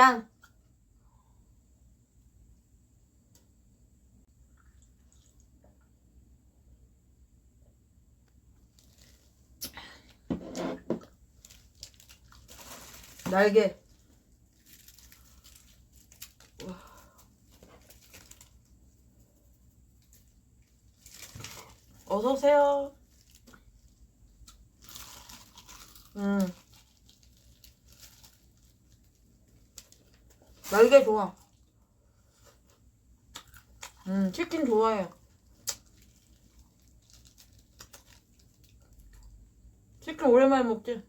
짠. 날개. 어서 오세요. 음. 날개 좋아. 음, 치킨 좋아해요. 치킨 오랜만에 먹지?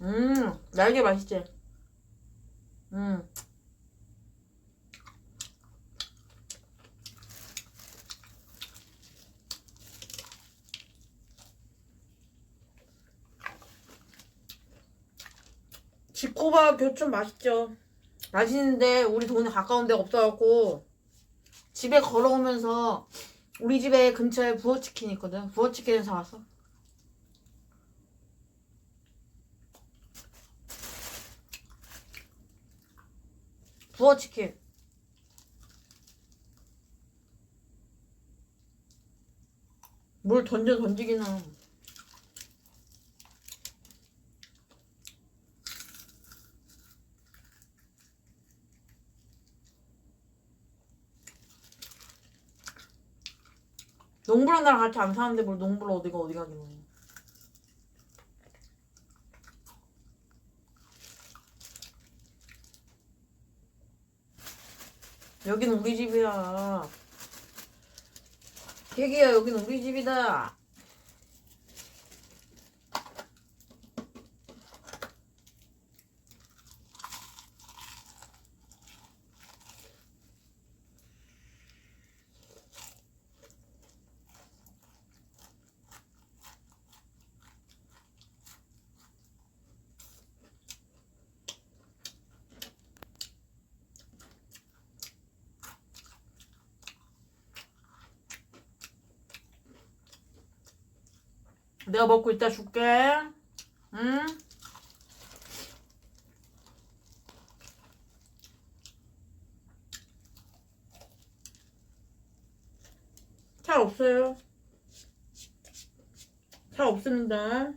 음, 날개 맛있지? 음. 지코바 교촌 맛있죠. 맛있는데 우리 동네 가까운 데가 없어갖고 집에 걸어오면서 우리 집에 근처에 부어치킨 있거든. 부어치킨을 사왔어. 부어치킨. 뭘 던져 던지기는. 농부랑 나랑 같이 안 사는데 뭘 농부를 어디가 어디 가기는 해. 여긴 우리 집이야. 얘기야, 여긴 우리 집이다. 내가 먹고 있다 줄게. 응? 차 없어요. 차 없습니다.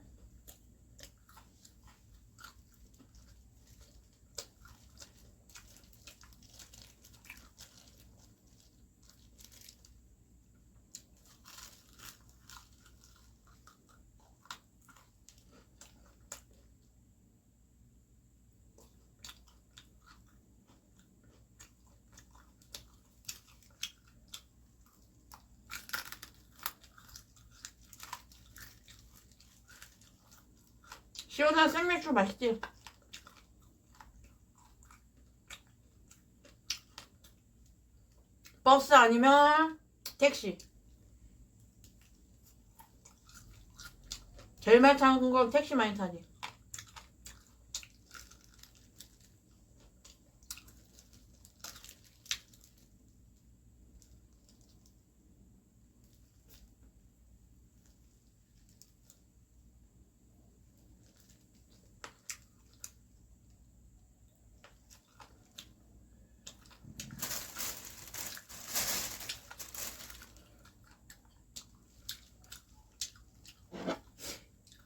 시원한 생맥주 맛있지? 버스 아니면 택시. 제일 많이 타는 건 택시 많이 타지.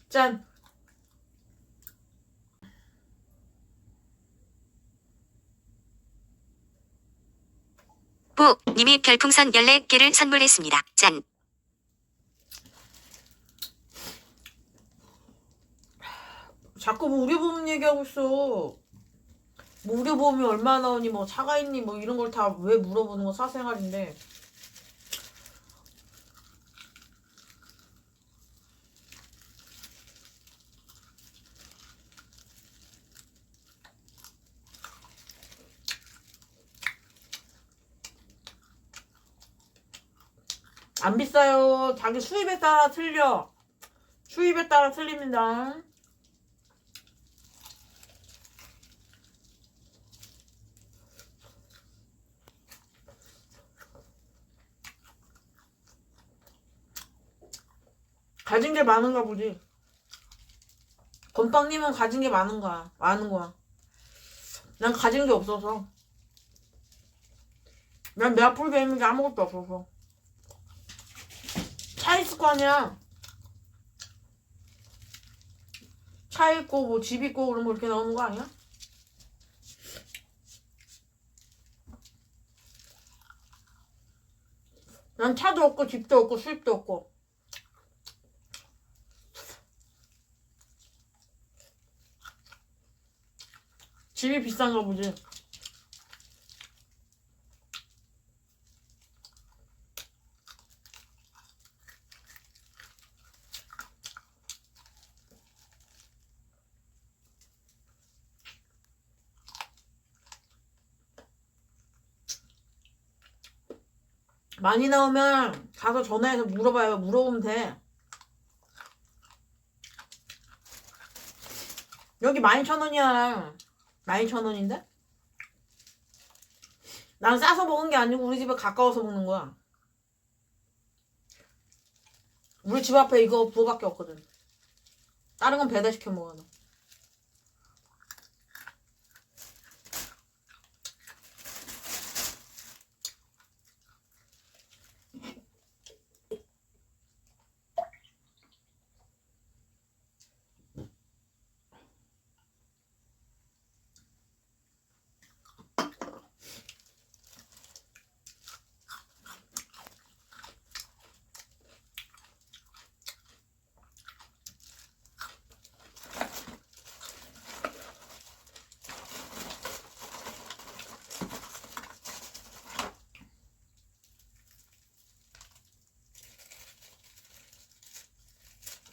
짠. 부 님이 별풍선 14개를 선물했습니다. 짠. 자꾸 뭐 의료보험 얘기하고 있어. 뭐 의료보험이 얼마 나오니 뭐 차가 있니 뭐 이런 걸 다 왜 물어보는 거 사생활인데. 안 비싸요. 자기 수입에 따라 틀려. 수입에 따라 틀립니다. 가진 게 많은가 보지. 건빵님은 가진 게 많은 거야. 많은 거야. 난 가진 게 없어서. 난내 앞으로 배우는 게 아무것도 없어서. 거 아니야. 차 있고 뭐 집 있고 그런 거 이렇게 나오는 거 아니야? 난 차도 없고 집도 없고 수입도 없고 집이 비싼가 보지 많이 나오면 가서 전화해서 물어봐요. 물어보면 돼. 여기 12,000원이야. 12,000원인데? 난 싸서 먹은 게 아니고 우리 집에 가까워서 먹는 거야. 우리 집 앞에 이거 부어밖에 없거든. 다른 건 배달시켜 먹어. 너.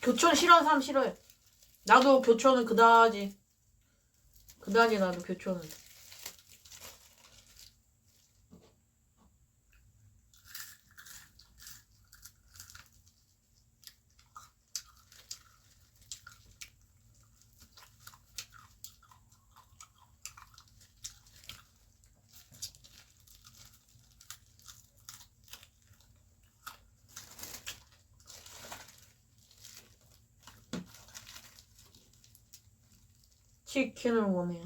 교촌 싫어하는 사람 싫어해. 나도 교촌은 그다지. 그다지 나도 교촌은. 치킨을 원해요.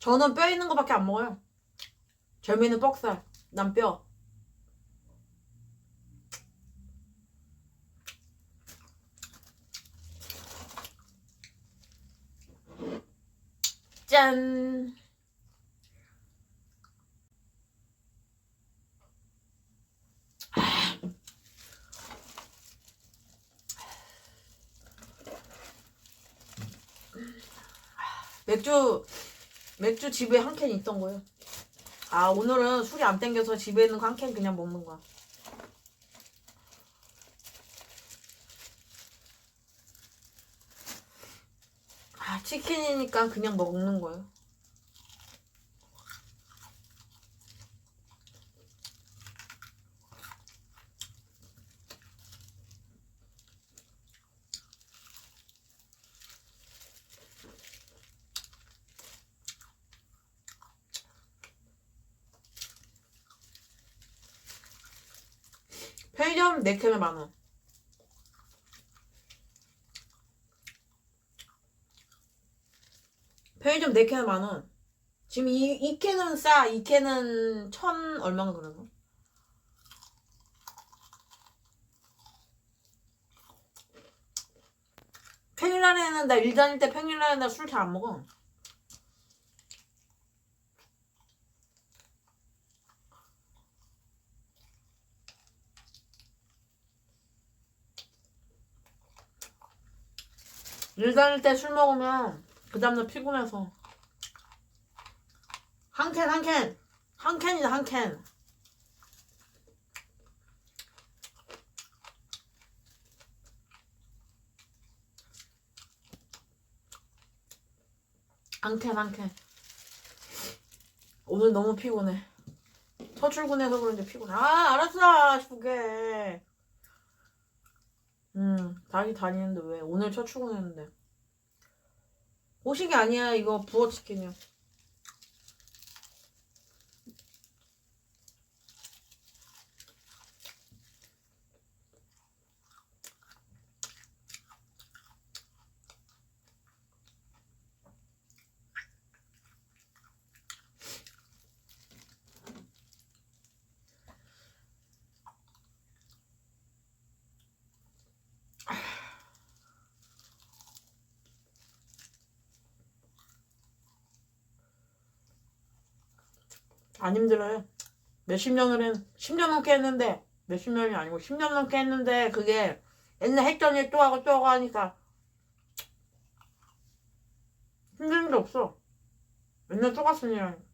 저는 뼈 있는 거밖에 안 먹어요. 절미는 뻑살, 난 뼈. 짠. 맥주 맥주 집에 한 캔 있던 거예요. 아 오늘은 술이 안 땡겨서 집에 있는 거 한 캔 그냥 먹는 거야. 아 치킨이니까 그냥 먹는 거예요. 편의점 4캔에 만원. 편의점 4캔에 만원. 지금 이, 이 캔은 싸. 이 캔은 천 얼마가 그러나? 평일날에는 나 일 다닐 때 평일날에 나술 잘 안 먹어. 일 다닐 때 술 먹으면 그 다음날 피곤해서 한 캔 한 캔 한 캔이다 한 캔. 한 캔 한 캔. 오늘 너무 피곤해. 첫 출근해서 그런지 피곤해. 아, 알았어, 보게. 음, 다시 다니는데 왜? 오늘 첫 출근했는데. 호식이 아니야, 이거 부어치킨이야. 안 힘들어요. 몇십 년을 했, 10년 넘게 했는데, 몇십 년이 아니고 10년 넘게 했는데, 그게 옛날 일또 하고 또 하고 하니까 힘든 게 없어. 맨날 똑같은 일 하니까.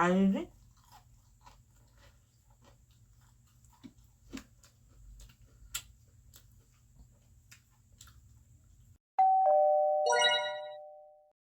아니지?